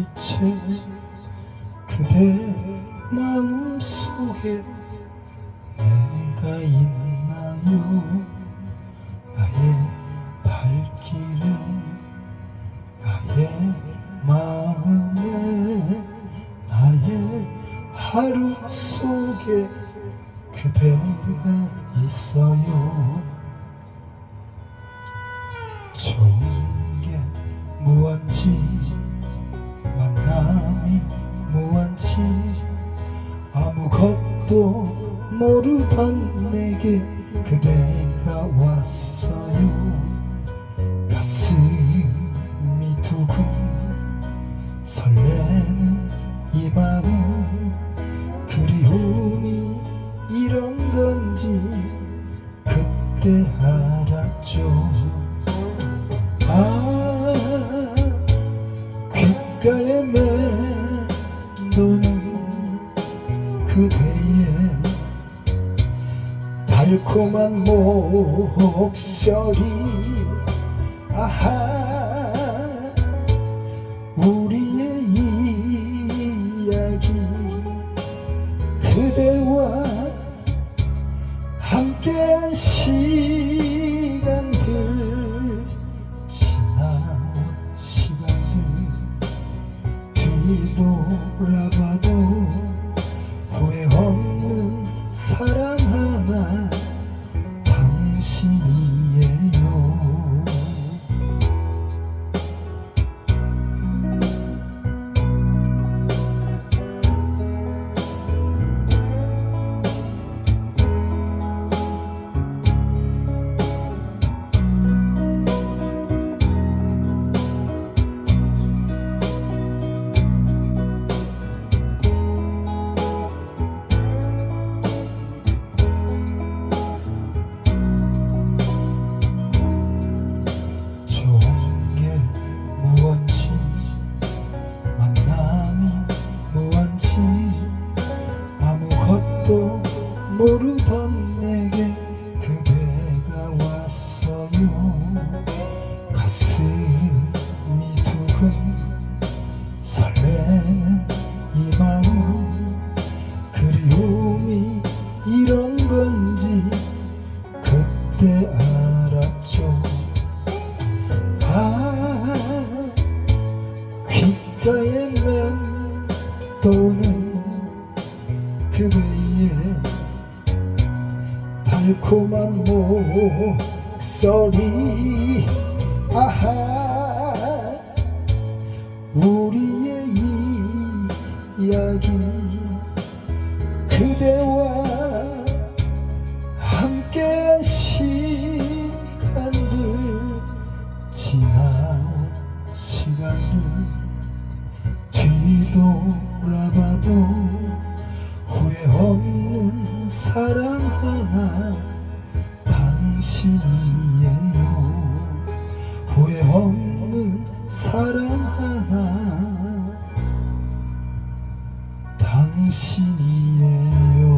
빛에 그대 마음속에 내가 있나요? 나의 발길에 나의 마음에 나의 하루 속에 그대가 있어요. 좋은 모르던 내게 그대가 왔어 달콤한 목소리. 아하 그대의 달콤한 목소리. 아하 우리의 이야기 그대와 함께한 시간들 지난 시간들 뒤돌아봐도 사랑 하나 당신이에요. 후회 없는 사랑 하나 당신이에요